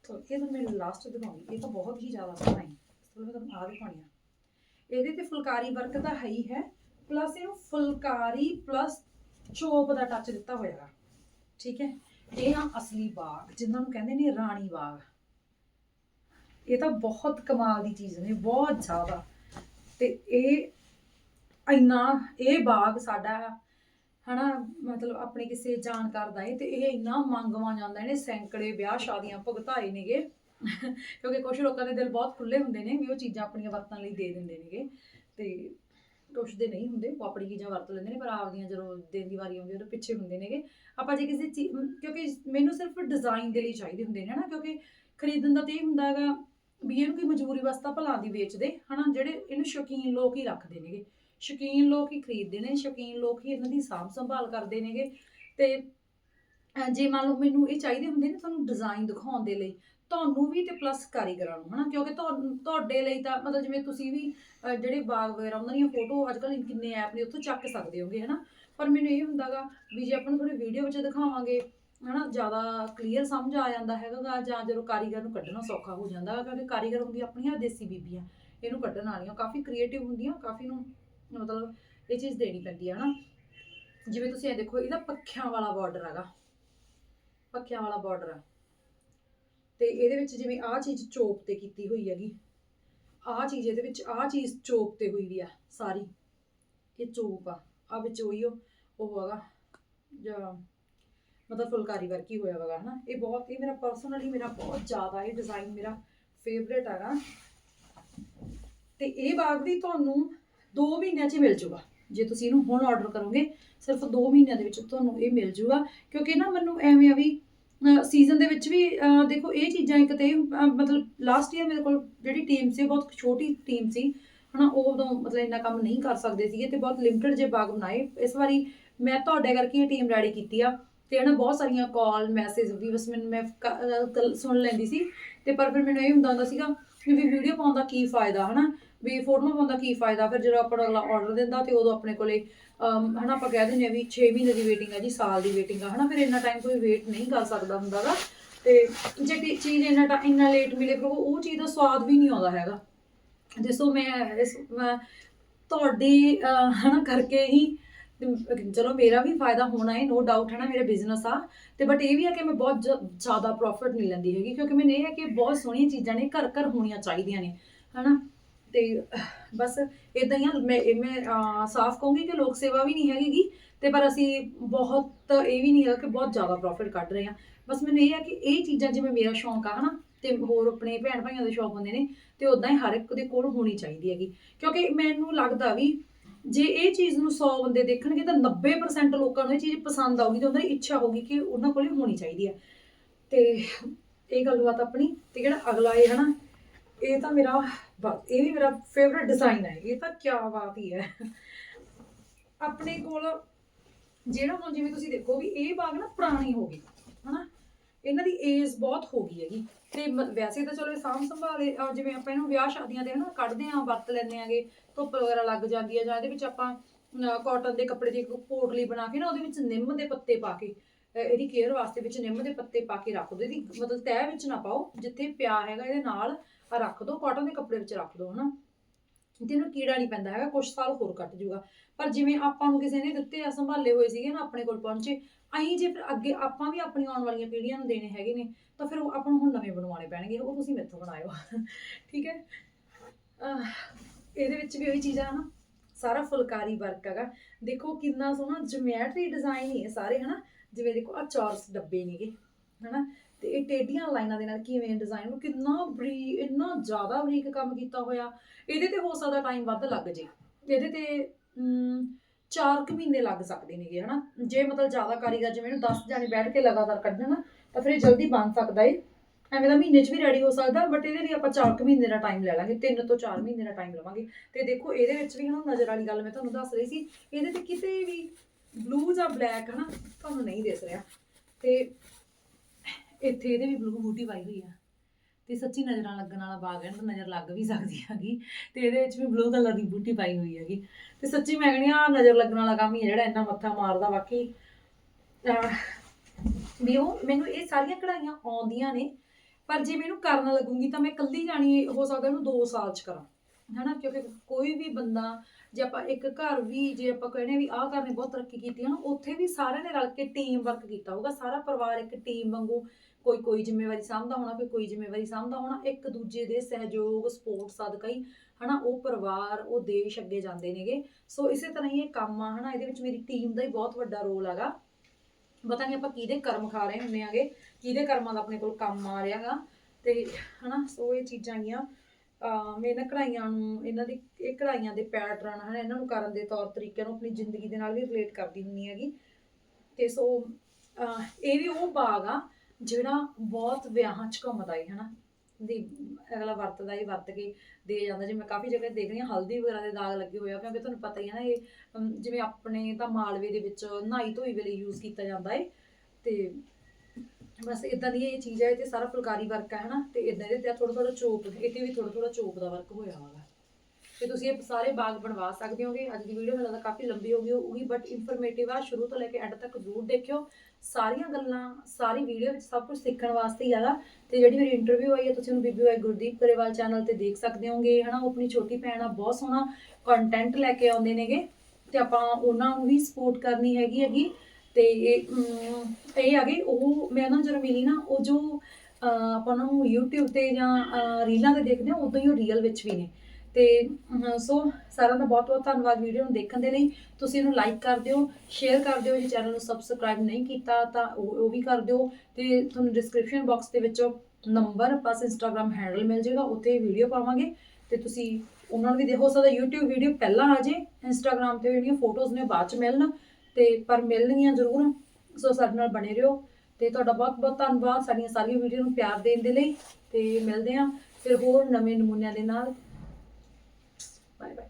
ਚਲੋ, ਇਹ ਤੁਹਾਨੂੰ ਮੈਂ ਲਾਸਟ ਦਿਖਾਉਂਗੀ। ਇਹ ਤਾਂ ਬਹੁਤ ਹੀ ਜ਼ਿਆਦਾ ਸੋਹਣਾ ਹੈ। ਚਲੋ ਮੈਂ ਤੁਹਾਨੂੰ ਆ ਦਿਖਾਉਣੀ ਆ। ਇਹਦੇ ਤੇ ਫੁਲਕਾਰੀ ਵਰਕ ਤਾਂ ਹੈ ਹੀ ਹੈ ਪਲੱਸ ਇਹਨੂੰ ਫੁਲਕਾਰੀ ਪਲੱਸ ਚੋਪ ਦਾ ਟੱਚ ਦਿੱਤਾ ਹੋਇਆ ਗਾ ਠੀਕ ਹੈ? ਇਹ ਆ ਅਸਲੀ ਬਾਗ ਜਿਨ੍ਹਾਂ ਨੂੰ ਕਹਿੰਦੇ ਨੇ ਰਾਣੀ ਬਾਗ। ਇਹ ਤਾਂ ਬਹੁਤ ਕਮਾਲ ਦੀ ਚੀਜ਼ ਨੇ, ਬਹੁਤ ਜ਼ਿਆਦਾ। ਤੇ ਇਹ ਇੰਨਾ, ਇਹ ਬਾਗ ਸਾਡਾ ਹਨਾ, ਮਤਲਬ ਆਪਣੇ ਕਿਸੇ ਜਾਣਕਾਰ ਦਾ ਹੈ ਤੇ ਇਹ ਇੰਨਾ ਮੰਗਵਾ ਜਾਂਦਾ, ਇਹਨੇ ਸੈਂਕੜੇ ਵਿਆਹ ਸ਼ਾਦੀਆਂ ਭੁਗਤਾਏ ਨੇਗੇ। ਕਿਉਂਕਿ ਕੁਝ ਲੋਕਾਂ ਦੇ ਦਿਲ ਬਹੁਤ ਖੁੱਲੇ ਹੁੰਦੇ ਨੇ ਵੀ ਉਹ ਚੀਜ਼ਾਂ ਆਪਣੀਆਂ ਵਰਤਣ ਲਈ ਦੇ ਦਿੰਦੇ ਨੇਗੇ ਤੇ ਕੁਛ ਦੇ ਨਹੀਂ ਹੁੰਦੇ, ਉਹ ਆਪਣੀ ਚੀਜ਼ਾਂ ਵਰਤ ਲੈਂਦੇ ਨੇ, ਪਰ ਆਪਦੀਆਂ ਜਦੋਂ ਦੇਣ ਦੀ ਵਾਰੀ ਆਉਂਦੀ ਹੈ ਪਿੱਛੇ ਹੁੰਦੇ ਨੇਗੇ। ਆਪਾਂ ਜੇ ਕਿਸੇ ਚੀਜ਼ ਕਿਉਂਕਿ ਮੈਨੂੰ ਸਿਰਫ ਡਿਜ਼ਾਈਨ ਦੇ ਲਈ ਚਾਹੀਦੇ ਹੁੰਦੇ ਨੇ ਹਨਾ ਕਿਉਂਕਿ ਖਰੀਦਣ ਦਾ ਤੇ ਇਹ ਹੁੰਦਾ ਹੈਗਾ ਵੀ ਇਹਨੂੰ ਕੋਈ ਮਜਬੂਰੀ ਵਾਸਤਾ ਭਲਾ ਦੀ ਵੇਚਦੇ, ਹਨਾ? ਜਿਹੜੇ ਇਹਨੂੰ ਸ਼ੌਕੀਨ ਲੋਕ ਹੀ ਰੱਖਦੇ ਨੇਗੇ। ਸ਼ੌਕੀਨ ਲੋਕ ਹੀ ਖਰੀਦਦੇ ਨੇ, ਸ਼ੌਕੀਨ ਲੋਕ ਹੀ ਇਹਨਾਂ ਦੀ ਸਾਂਭ ਸੰਭਾਲ ਕਰਦੇ ਨੇਗੇ। ਤੇ ਜੇ ਮੰਨ ਲਓ ਮੈਨੂੰ ਇਹ ਚਾਹੀਦੇ ਹੁੰਦੇ ਨੇ ਤੁਹਾਨੂੰ ਡਿਜ਼ਾਈਨ ਦਿਖਾਉਣ ਦੇ ਲਈ ਤੁਹਾਨੂੰ ਵੀ ਤੇ ਪਲੱਸ ਕਾਰੀਗਰਾਂ ਨੂੰ ਹਨਾ? ਕਿਉਂਕਿ ਤੁਹਾਨੂੰ ਤੁਹਾਡੇ ਲਈ ਤਾਂ ਮਤਲਬ ਜਿਵੇਂ ਤੁਸੀਂ ਵੀ ਅਹ ਜਿਹੜੇ ਬਾਗ ਵਗੈਰਾ ਉਹਨਾਂ ਦੀਆਂ ਫੋਟੋ ਅੱਜ ਕੱਲ੍ਹ ਕਿੰਨੇ ਐਪ ਨੇ ਉੱਥੋਂ ਚੱਕ ਸਕਦੇ ਹੋਗੇ ਹਨਾ? ਪਰ ਮੈਨੂੰ ਇਹ ਹੁੰਦਾਗਾ ਵੀ ਜੇ ਆਪਾਂ ਨੂੰ ਥੋੜੀ ਵੀਡੀਓ ਵਿੱਚ ਦਿਖਾਵਾਂਗੇ ਹਨਾ ਜ਼ਿਆਦਾ ਕਲੀਅਰ ਸਮਝ ਆ ਜਾਂਦਾ ਹੈਗਾ ਗਾ, ਜਾਂ ਜਦੋਂ ਕਾਰੀਗਰ ਨੂੰ ਕੱਢਣਾ ਸੌਖਾ ਹੋ ਜਾਂਦਾ ਗਾ, ਕਿਉਂਕਿ ਕਾਰੀਗਰ ਹੁੰਦੀ ਆਪਣੀਆਂ ਦੇਸੀ ਬੀਬੀਆਂ ਇਹਨੂੰ ਕੱਢਣ ਵਾਲੀਆਂ ਕਾਫੀ ਕ੍ਰੀਏਟਿਵ ਹੁੰਦੀਆਂ ਕਾਫੀ ਨੂੰ ਮਤਲਬ ਇਹ ਚੀਜ਼ ਦੇਣੀ ਪੈਂਦੀ ਹੈ ਹਨਾ? ਜਿਵੇਂ ਤੁਸੀਂ ਇਹ ਦੇਖੋ ਇਹਦਾ ਪੱਖਿਆਂ ਵਾਲਾ ਬਾਰਡਰ ਹੈਗਾ। ਪੱਖਿਆਂ ਵਾਲਾ ਬਾਰਡਰ ਆ। ਤੇ ਇਹਦੇ ਵਿੱਚ ਜਿਵੇਂ ਆਹ ਚੀਜ਼ ਚੋਪ ਤੇ ਕੀਤੀ ਹੋਈ ਹੈਗੀ, ਆਹ ਚੀਜ਼ ਇਹਦੇ ਵਿੱਚ, ਆਹ ਚੀਜ਼ ਚੋਪ ਤੇ ਹੋਈ ਵੀ ਆ, ਸਾਰੀ। ਇਹ ਚੋਪ ਆ ਆ ਵਿੱਚ ਉਹੀ ਉਹ ਉਹ ਹੈਗਾ, ਜਾਂ ਮਤਲਬ ਫੁਲਕਾਰੀ ਵਰਕ ਹੀ ਹੋਇਆ ਹੈਗਾ ਹਨਾ। ਇਹ ਬਹੁਤ, ਇਹ ਮੇਰਾ ਪਰਸਨਲੀ ਮੇਰਾ ਬਹੁਤ ਜ਼ਿਆਦਾ, ਇਹ ਡਿਜ਼ਾਈਨ ਮੇਰਾ ਫੇਵਰੇਟ ਹੈਗਾ। ਤੇ ਇਹ ਬਾਗ ਵੀ ਤੁਹਾਨੂੰ 2 ਮਹੀਨਿਆਂ 'ਚ ਹੀ ਮਿਲ ਜੂਗਾ। ਜੇ ਤੁਸੀਂ ਇਹਨੂੰ ਹੁਣ ਆਰਡਰ ਕਰੋਗੇ, ਸਿਰਫ 2 ਮਹੀਨਿਆਂ ਦੇ ਵਿੱਚ ਤੁਹਾਨੂੰ ਇਹ ਮਿਲ ਜੂਗਾ, ਕਿਉਂਕਿ ਨਾ ਮੈਨੂੰ ਐਵੇਂ ਆ ਵੀ ਸੀਜ਼ਨ ਦੇ ਵਿੱਚ ਵੀ ਦੇਖੋ ਇਹ ਚੀਜ਼ਾਂ ਇੱਕ ਤੇ ਮਤਲਬ ਲਾਸਟ ਈਅਰ ਮੇਰੇ ਕੋਲ ਜਿਹੜੀ ਟੀਮ ਸੀ ਉਹ ਬਹੁਤ ਛੋਟੀ ਟੀਮ ਸੀ। ਹਨਾ ਉਹ ਉਦੋਂ ਮਤਲਬ ਇੰਨਾ ਕੰਮ ਨਹੀਂ ਕਰ ਸਕਦੇ ਸੀਗੇ ਤੇ ਬਹੁਤ ਲਿਮਟਿਡ ਜੇ ਬਾਗ ਬਣਾਏ। ਇਸ ਵਾਰੀ ਮੈਂ ਤੁਹਾਡੇ ਕਰਕੇ ਇਹ ਟੀਮ ਰੈਡੀ ਕੀਤੀ ਆ ਤੇ ਹਨਾ ਬਹੁਤ ਸਾਰੀਆਂ ਕਾਲ ਮੈਸੇਜ ਵੀ ਬਸ ਮੈਨੂੰ ਮੈਂ ਕ- ਅਹ, ਸੁਣ ਲੈਂਦੀ ਸੀ। ਤੇ ਪਰ ਫਿਰ ਮੈਨੂੰ ਇਹ ਹੁੰਦਾ ਹੁੰਦਾ ਸੀਗਾ ਵੀ ਵੀਡੀਓ ਪਾਉਣ ਦਾ ਕੀ ਫਾਇਦਾ ਹਨਾ? ਵੀ ਫੋਟੋਆਂ ਪਾਉਣ ਦਾ ਕੀ ਫਾਇਦਾ? ਫਿਰ ਜਦੋਂ ਆਪਣਾ ਅਗਲਾ ਆਰਡਰ ਦਿੰਦਾ ਤੇ ਉਦੋਂ ਆਪਣੇ ਕੋਲੇ ਅਮ, ਹਨਾ ਆਪਾਂ ਕਹਿ ਦਿੰਦੇ ਆ ਵੀ 6 ਮਹੀਨੇ ਦੀ ਵੇਟਿੰਗ ਆ ਜੀ ਸਾਲ ਦੀ ਵੇਟਿੰਗ ਆ ਹਨਾ? ਫਿਰ ਇੰਨਾ ਟਾਈਮ ਕੋਈ ਵੇਟ ਨਹੀਂ ਕਰ ਸਕਦਾ ਹੁੰਦਾ ਹੁੰਦਾਗਾ ਤੇ ਜੇ ਚੀਜ਼ ਇੰਨਾ ਟਾ- ਇੰਨਾ ਲੇਟ ਮਿਲੇ ਫਿਰ ਉਹ ਚੀਜ਼ ਦਾ ਸਵਾਦ ਵੀ ਨਹੀਂ ਆਉਂਦਾ ਹੈਗਾ। ਜਿਸੋ ਮੈਂ ਇਸ ਤੁਹਾਡੀ ਅਹ, ਹਨਾ ਕਰਕੇ ਹੀ ਚਲੋ ਮੇਰਾ ਵੀ ਫਾਇਦਾ ਹੋਣਾ ਹੈ ਨੋ ਡਾਊਟ ਹੈ ਨਾ ਮੇਰਾ ਬਿਜ਼ਨਸ ਆ। ਤੇ ਬਟ ਇਹ ਵੀ ਹੈ ਕਿ ਮੈਂ ਬਹੁਤ ਜ਼ਿਆਦਾ ਪ੍ਰੋਫਿਟ ਨਹੀਂ ਲੈਂਦੀ ਹੈਗੀ ਕਿਉਂਕਿ ਮੈਨੂੰ ਇਹ ਹੈ ਕਿ ਬਹੁਤ ਸੋਹਣੀਆਂ ਚੀਜ਼ਾਂ ਨੇ ਘਰ ਘਰ ਹੋਣੀਆਂ ਚਾਹੀਦੀਆਂ ਨੇ ਹਨਾ? ਤੇ ਬਸ ਇਦਾਂ ਹੀ ਆ ਮੈਂ ਇਹ ਮੈਂ ਅਹ, ਸਾਫ਼ ਕਹੂੰਗੀ ਕਿ ਲੋਕ ਸੇਵਾ ਵੀ ਨਹੀਂ ਹੈਗੀ ਗੀ ਤੇ ਪਰ ਅਸੀਂ ਬਹੁਤ ਇਹ ਵੀ ਨਹੀਂ ਹੈਗਾ ਕਿ ਬਹੁਤ ਜ਼ਿਆਦਾ ਪ੍ਰੋਫਿਟ ਕੱਢ ਰਹੇ ਹਾਂ ਬਸ ਮੈਨੂੰ ਇਹ ਆ ਕਿ ਇਹ ਚੀਜ਼ਾਂ ਜਿਵੇਂ ਮੇਰਾ ਸ਼ੌਂਕ ਆ ਹਨਾ ਤੇ ਹੋਰ ਆਪਣੇ ਭੈਣ ਭਾਈਆਂ ਦੇ ਸ਼ੌਂਕ ਹੁੰਦੇ ਨੇ ਤੇ ਉਦਾਂ ਹੀ ਹਰ ਇੱਕ ਦੇ ਕੋਲ ਹੋਣੀ ਚਾਹੀਦੀ ਹੈਗੀ। ਕਿਉਂਕਿ ਮੈਨੂੰ ਲੱਗਦਾ ਵੀ ਜੇ ਇਹ ਚੀਜ਼ ਨੂੰ 100 ਬੰਦੇ ਦੇਖਣਗੇ ਤਾਂ 90% ਲੋਕਾਂ ਨੂੰ ਇਹ ਚੀਜ਼ ਪਸੰਦ ਆਊਗੀ ਤੇ ਉਹਨਾਂ ਦੀ ਇੱਛਾ ਹੋਊਗੀ ਕਿ ਉਹਨਾਂ ਕੋਲੇ ਹੋਣੀ ਚਾਹੀਦੀ ਹੈ ਤੇ ਇਹ ਗੱਲਬਾਤ ਆਪਣੀ ਤੇ ਜਿਹੜਾ ਅਗਲਾ ਇਹ ਹਨਾ ਇਹ ਤਾਂ ਮੇਰਾ ਬਸ ਇਹ ਵੀ ਮੇਰਾ ਫੇਵਰਿਟ ਡਿਜ਼ਾਈਨ ਹੈ। ਇਹ ਤਾਂ ਕੀ ਬਾਤ ਹੀ ਹੈ। ਆਪਣੇ ਕੋਲ ਜਿਹੜਾ ਹੁਣ ਜਿਵੇਂ ਤੁਸੀਂ ਦੇਖੋ ਵੀ ਇਹ ਬਾਗ ਨਾ ਪੁਰਾਣੀ ਹੋ ਗਈ, ਹਨਾ? ਇਹਨਾਂ ਦੀ ਏਜ ਬਹੁਤ ਹੋ ਗਈ ਹੈਗੀ। ਤੇ ਵੈਸੇ ਤਾਂ ਚਲੋ ਇਹ ਸਾਂਭ ਸੰਭਾਲੇ ਜਿਵੇਂ ਆਪਾਂ ਇਹਨੂੰ ਵਿਆਹ ਸ਼ਾਦੀਆਂ ਤੇ ਹਨਾ ਕੱਢਦੇ ਆਂ ਵਰਤ ਲੈਂਦੇ ਆਂਗੇ ਧੁੱਪ ਵਗੈਰਾ ਲੱਗ ਜਾਂਦੀ ਹੈ ਜਾਂ ਇਹਦੇ ਵਿੱਚ ਆਪਾਂ ਕਾਟਨ ਦੇ ਕੱਪੜੇ ਦੀ ਇੱਕ ਪੋਟਲੀ ਬਣਾ ਕੇ ਨਾ ਉਹਦੇ ਵਿੱਚ ਨਿੰਮ ਦੇ ਪੱਤੇ ਪਾ ਕੇ ਇਹਦੀ ਕੇਅਰ ਵਾਸਤੇ ਵਿੱਚ ਨਿੰਮ ਦੇ ਪੱਤੇ ਪਾ ਕੇ ਰੱਖ ਦਿਓ ਇਹਦੀ ਮਤਲਬ ਤਹਿ ਵਿੱਚ ਨਾ ਪਾਓ, ਜਿੱਥੇ ਪਿਆ ਹੈਗਾ ਇਹਦੇ ਨਾਲ ਆਹ ਰੱਖ ਦਿਓ ਕਾਟਨ ਦੇ ਕੱਪੜੇ ਵਿੱਚ ਰੱਖ ਦੋ, ਹਨਾ? ਤੇ ਇਹਨੂੰ ਕੀੜਾ ਨਹੀਂ ਪੈਂਦਾ ਹੈਗਾ ਕੁਝ ਸਾਲ ਹੋਰ ਕੱਟ ਜੂਗਾ। ਪਰ ਜਿਵੇਂ ਆਪਾਂ ਨੂੰ ਕਿਸੇ ਨੇ ਦਿੱਤੇ ਆ, ਸੰਭਾਲੇ ਹੋਏ ਸੀਗੇ ਨਾ ਆਪਣੇ ਕੋਲ ਪਹੁੰਚੇ, ਅਹੀਂ ਜੇ ਫਿਰ ਅੱਗੇ ਆਪਾਂ ਵੀ ਆਪਣੀ ਆਉਣ ਵਾਲੀਆਂ ਪੀੜ੍ਹੀਆਂ ਨੂੰ ਦੇਣੇ ਹੈਗੇ ਨੇ, ਤਾਂ ਫਿਰ ਉਹ ਆਪਾਂ ਨੂੰ ਹੁਣ ਨਵੇਂ ਬਣਵਾਉਣੇ ਪੈਣਗੇ, ਉਹ ਤੁਸੀਂ ਮੇਥੋਂ ਬਣਾਇਓ। ਠੀਕ ਹੈ? ਅਹ ਇਹਦੇ ਵਿੱਚ ਵੀ ਉਹੀ ਚੀਜ਼ਾਂ ਨਾ ਸਾਰਾ ਫੁਲਕਾਰੀ ਵਰਕ ਹੈਗਾ। ਦੇਖੋ ਕਿੰਨਾ ਸੋਹਣਾ ਜਿਓਮੈਟਰੀ ਡਿਜ਼ਾਈਨ ਹੀ ਹੈ ਸਾਰੇ, ਹਨਾ? ਜਿਵੇਂ ਦੇਖੋ ਆ ਚੌਰਸ ਡੱਬੇ ਨੇਗੇ, ਹਨਾ? ਤੇ ਇਹ ਟੇਢੀਆਂ ਲਾਈਨਾਂ ਦੇ ਨਾਲ ਕਿਵੇਂ ਡਿਜ਼ਾਈਨ ਨੂੰ ਕਿੰਨਾ ਬਰੀ ਇੰਨਾ ਜ਼ਿਆਦਾ ਬਰੀਕ ਕੰਮ ਕੀਤਾ ਹੋਇਆ ਇਹਦੇ ਤੇ ਹੋ ਸਕਦਾ ਟਾਈਮ ਵੱਧ ਲੱਗ ਜੇ। ਇਹਦੇ ਤੇ ਅਮ, ਚਾਰ ਕੁ ਮਹੀਨੇ ਲੱਗ ਸਕਦੇ ਨੇਗੇ ਹਨਾ? ਜੇ ਮਤਲਬ ਜ਼ਿਆਦਾ ਕਾਰੀਗਰ ਜਿਵੇਂ ਇਹਨੂੰ 10 ਜਾਣੇ ਬੈਠ ਕੇ ਲਗਾਤਾਰ ਕੱਢਣ ਤਾਂ ਫਿਰ ਇਹ ਜਲਦੀ ਬਣ ਸਕਦਾ ਏ। ਐਵੇਂ ਦਾ ਮਹੀਨੇ 'ਚ ਵੀ ਰੈਡੀ ਹੋ ਸਕਦਾ ਬਟ ਇਹਦੇ ਲਈ ਆਪਾਂ 4 ਕੁ ਮਹੀਨੇ ਦਾ ਟਾਈਮ ਲੈ ਲਾਂਗੇ 3 ਤੋਂ 4 ਮਹੀਨੇ ਦਾ ਟਾਈਮ ਲਵਾਂਗੇ। ਤੇ ਦੇਖੋ ਇਹਦੇ ਵਿੱਚ ਵੀ ਹਨਾ ਨਜ਼ਰ ਵਾਲੀ ਗੱਲ ਮੈਂ ਤੁਹਾਨੂੰ ਦੱਸ ਰਹੀ ਸੀ ਇਹਦੇ ਤੇ ਕਿਤੇ ਵੀ ਬਲੂ ਜਾਂ ਬਲੈਕ ਹਨਾ ਤੁਹਾਨੂੰ ਨਹੀਂ ਦਿਸ ਰਿਹਾ। ਤੇ ਇੱਥੇ ਇਹਦੇ ਵੀ ਬਲੂ ਬੂਟੀ ਪਾਈ ਹੋਈ ਆ। ਤੇ ਸੱਚੀ ਨਜ਼ਰਾਂ ਲੱਗਣ ਵਾਲਾ ਬਾਗ ਹੈ ਨਾ ਨਜ਼ਰ ਲੱਗ ਵੀ ਸਕਦੀ ਹੈਗੀ। ਤੇ ਇਹਦੇ ਵਿੱਚ ਵੀ ਬਲੂ ਕਲਰ ਦੀ ਬੂਟੀ ਪਾਈ ਹੋਈ ਹੈਗੀ। ਤੇ ਸੱਚੀ ਮੈਂ ਕਹਿੰਦੀ ਆ ਨਜ਼ਰ ਲੱਗਣ ਵਾਲਾ ਕੰਮ ਹੀ ਹੈ ਜਿਹੜਾ ਇੰਨਾ ਮੱਥਾ ਮਾਰਦਾ। ਬਾਕੀ ਵੀ ਉਹ ਮੈਨੂੰ ਇਹ ਸਾਰੀਆਂ ਕਢਾਈਆਂ ਆਉਂਦੀਆਂ ਨੇ। ਪਰ ਜੇ ਮੈਨੂੰ ਕਰਨ ਲੱਗੂਗੀ ਤਾਂ ਮੈਂ ਇਕੱਲੀ ਜਾਣੀ, ਹੋ ਸਕਦਾ ਇਹਨੂੰ 2 ਸਾਲ ਚ ਕਰਾਂ। ਹਨਾ? ਕਿਉਂਕਿ ਕੋਈ ਵੀ ਬੰਦਾ, ਜੇ ਆਪਾਂ ਇੱਕ ਘਰ ਵੀ, ਜੇ ਆਪਾਂ ਕਹਿੰਦੇ ਵੀ ਆਹ ਘਰ ਨੇ ਬਹੁਤ ਤਰੱਕੀ ਕੀਤੀ ਹੈ ਨਾ, ਉੱਥੇ ਵੀ ਸਾਰਿਆਂ ਨੇ ਰਲ ਕੇ ਟੀਮ ਵਰਕ ਕੀਤਾ ਹੋਊਗਾ। ਸਾਰਾ ਪਰਿਵਾਰ ਇੱਕ ਟੀਮ ਵਾਂਗੂ ਕੋਈ ਕੋਈ ਜ਼ਿੰਮੇਵਾਰੀ ਸਾਂਭਦਾ ਹੋਣਾ, ਕੋਈ ਕੋਈ ਜ਼ਿੰਮੇਵਾਰੀ ਸਾਂਭਦਾ ਹੋਣਾ, ਇੱਕ ਦੂਜੇ ਦੇ ਸਹਿਯੋਗ, ਸਪੋਰਟ, ਸਦਕਾ ਹੀ, ਹਨਾ, ਉਹ ਪਰਿਵਾਰ, ਉਹ ਦੇਸ਼ ਅੱਗੇ ਜਾਂਦੇ ਨੇਗੇ। ਸੋ ਇਸੇ ਤਰ੍ਹਾਂ ਹੀ ਇਹ ਕੰਮ ਆ, ਹਨਾ, ਇਹਦੇ ਵਿੱਚ ਮੇਰੀ ਟੀਮ ਦਾ ਹੀ ਬਹੁਤ ਵੱਡਾ ਰੋਲ ਹੈਗਾ। ਪਤਾ ਨਹੀਂ ਆਪਾਂ ਕਿਹਦੇ ਕਰਮ ਖਾ ਰਹੇ ਹੁੰਨੇ ਆਗੇ, ਕਿਹਦੇ ਕਰਮਾਂ ਦਾ ਆਪਣੇ ਕੋਲ ਕੰਮ ਆ ਰਿਹਾਗਾ ਤੇ, ਹਨਾ, ਸੋ ਇਹ ਚੀਜ਼ਾਂ ਆਈਆਂ। ਮੈਂ ਇਹਨਾਂ ਕਢਾਈਆਂ ਨੂੰ, ਇਹਨਾਂ ਦੀ, ਇਹ ਕਢਾਈਆਂ ਦੇ ਪੈਟਰਨ ਹਨ, ਇਹਨਾਂ ਨੂੰ ਕਰਨ ਦੇ ਤੌਰ ਤਰੀਕੇ ਨੂੰ ਆਪਣੀ ਜ਼ਿੰਦਗੀ ਦੇ ਨਾਲ ਵੀ ਰਿਲੇਟ ਕਰਦੀ ਹੁੰਨੀ ਹੈਗੀ। ਤੇ ਸੋ ਇਹ ਵੀ ਉਹ ਬਾਗ ਆ ਜਿਹੜਾ ਬਹੁਤ ਵਿਆਹਾਂ 'ਚ ਘੁੰਮਦਾ ਈ ਹਨਾ? ਦੀ ਅਗਲਾ ਵਰਤਦਾ ਹੀ ਵਰਤ ਕੇ ਦੇ ਜਾਂਦਾ। ਜਿਵੇਂ ਕਾਫੀ ਜਗ੍ਹਾ ਦੇਖ ਰਹੀ ਹਾਂ ਹਲਦੀ ਵਗੈਰਾ ਦੇ ਦਾਗ ਲੱਗੇ ਹੋਏ ਆ, ਕਿਉਂਕਿ ਤੁਹਾਨੂੰ ਪਤਾ ਹੀ ਹੈ ਨਾ ਇਹ ਜਿਵੇਂ ਆਪਣੇ ਤਾਂ ਮਾਲਵੇ ਦੇ ਵਿੱਚ ਨਹਾਈ ਧੋਈ ਵੇਲੇ ਯੂਜ਼ ਕੀਤਾ ਜਾਂਦਾ ਹੈ ਤੇ ਬਸ ਇਦਾਂ ਦੀ ਇਹ ਚੀਜ਼ ਹੈ ਤੇ ਸਾਰਾ ਫੁਲਕਾਰੀ ਵਰਕ ਹੈ ਹਨਾ? ਤੇ ਇਦਾਂ ਦੇ ਤੇ ਥੋੜਾ ਥੋੜਾ ਚੋਪ ਇੱਥੇ ਵੀ ਥੋੜਾ ਥੋੜਾ ਚੋਪ ਦਾ ਵਰਕ ਹੋਇਆ ਹੋਗਾ ਤੇ ਤੁਸੀਂ ਇਹ ਸਾਰੇ ਬਾਗ ਬਣਵਾ ਸਕਦੇ ਹੋਗੇ। ਅੱਜ ਦੀ ਵੀਡੀਓ ਮੈਨੂੰ ਲੱਗਦਾ ਕਾਫੀ ਲੰਬੀ ਹੋ ਗਈ ਹੋਊਗੀ ਬਟ ਇਨਫੋਰਮੇਟਿਵ ਆ। ਸ਼ੁਰੂ ਤੋਂ ਲੈ ਕੇ ਐਂਡ ਤੱਕ ਜ਼ਰੂਰ ਦੇਖਿਓ। ਸਾਰੀਆਂ ਗੱਲਾਂ ਸਾਰੀ ਵੀਡੀਓ ਵਿੱਚ ਸਭ ਕੁਝ ਸਿੱਖਣ ਵਾਸਤੇ ਹੀ ਹੈਗਾ ਤੇ ਜਿਹੜੀ ਮੇਰੀ ਇੰਟਰਵਿਊ ਆਈ ਹੈ ਤੁਸੀਂ ਉਹਨੂੰ ਬੀਬੀ ਵਾਈ ਗੁਰਦੀਪ ਕਰੇਵਾਲ ਚੈਨਲ ਤੇ ਦੇਖ ਸਕਦੇ ਹੋਗੇ। ਹਨਾ ਉਹ ਆਪਣੀ ਛੋਟੀ ਭੈਣ ਆ ਬਹੁਤ ਸੋਹਣਾ ਕੰਟੈਂਟ ਲੈ ਕੇ ਆਉਂਦੇ ਨੇਗੇ। ਤੇ ਆਪਾਂ ਉਹਨਾਂ ਨੂੰ ਵੀ ਸਪੋਰਟ ਕਰਨੀ ਹੈਗੀ ਹੈਗੀ। ਤੇ ਇਹ ਅਮ, ਇਹ ਆ ਗਏ ਉਹ ਮੈਂ ਨਾ ਜਦੋਂ ਮਿਲੀ ਨਾ ਉਹ ਜੋ ਅਹ, ਆਪਾਂ ਨੂੰ YouTube ਤੇ ਜਾਂ ਰੀਲਾਂ ਤੇ ਦੇਖਦੇ ਹਾਂ ਉਦੋਂ ਹੀ ਉਹ ਰੀਅਲ ਵਿੱਚ ਵੀ ਨੇ। ਤੇ ਸੋ ਸਾਰਿਆਂ ਦਾ ਬਹੁਤ ਬਹੁਤ ਧੰਨਵਾਦ ਵੀਡੀਓ ਨੂੰ ਦੇਖਣ ਦੇ ਲਈ। ਤੁਸੀਂ ਇਹਨੂੰ ਲਾਈਕ ਕਰ ਦਿਓ ਸ਼ੇਅਰ ਕਰ ਦਿਓ, ਜੇ ਚੈਨਲ ਨੂੰ ਸਬਸਕ੍ਰਾਈਬ ਨਹੀਂ ਕੀਤਾ ਤਾਂ ਉਹ ਵੀ ਕਰ ਦਿਓ। ਤੇ ਤੁਹਾਨੂੰ ਡਿਸਕ੍ਰਿਪਸ਼ਨ ਬਾਕਸ ਦੇ ਵਿੱਚ ਨੰਬਰ ਪਲੱਸ ਇੰਸਟਾਗ੍ਰam ਹੈਂਡਲ ਮਿਲ ਜਾਏਗਾ, ਉੱਥੇ ਵੀਡੀਓ ਪਾਵਾਂਗੇ। ਤੇ ਤੁਸੀਂ ਉਹਨਾਂ ਨੂੰ ਵੀ ਦੇਖੋ ਸਕਦਾ YouTube ਵੀਡੀਓ ਪਹਿਲਾਂ ਆ ਜੇ ਇੰਸਟਾਗ੍ਰam ਤੇ ਜਿਹੜੀਆਂ ਫੋਟੋਜ਼ ਨੇ ਉਹ ਬਾਅਦ ਚ ਮਿਲਣ। ਤੇ ਪਰ ਮਿਲਣਗੀਆਂ ਜ਼ਰੂਰ, ਸੋ ਸਾਡੇ ਨਾਲ ਬਣੇ ਰਹੋ। ਤੇ ਤੁਹਾਡਾ ਬਹੁਤ ਬਹੁਤ ਧੰਨਵਾਦ ਸਾਡੀਆਂ ਸਾਰੀਆਂ ਵੀਡੀਓ ਨੂੰ ਪਿਆਰ ਦੇਣ ਦੇ ਲਈ। ਤੇ ਮਿਲਦੇ ਹਾਂ, ਫਿਰ ਹੋਰ ਨਵੇਂ ਨਮੂਨਿਆਂ ਦੇ ਨਾਲ। Bye bye.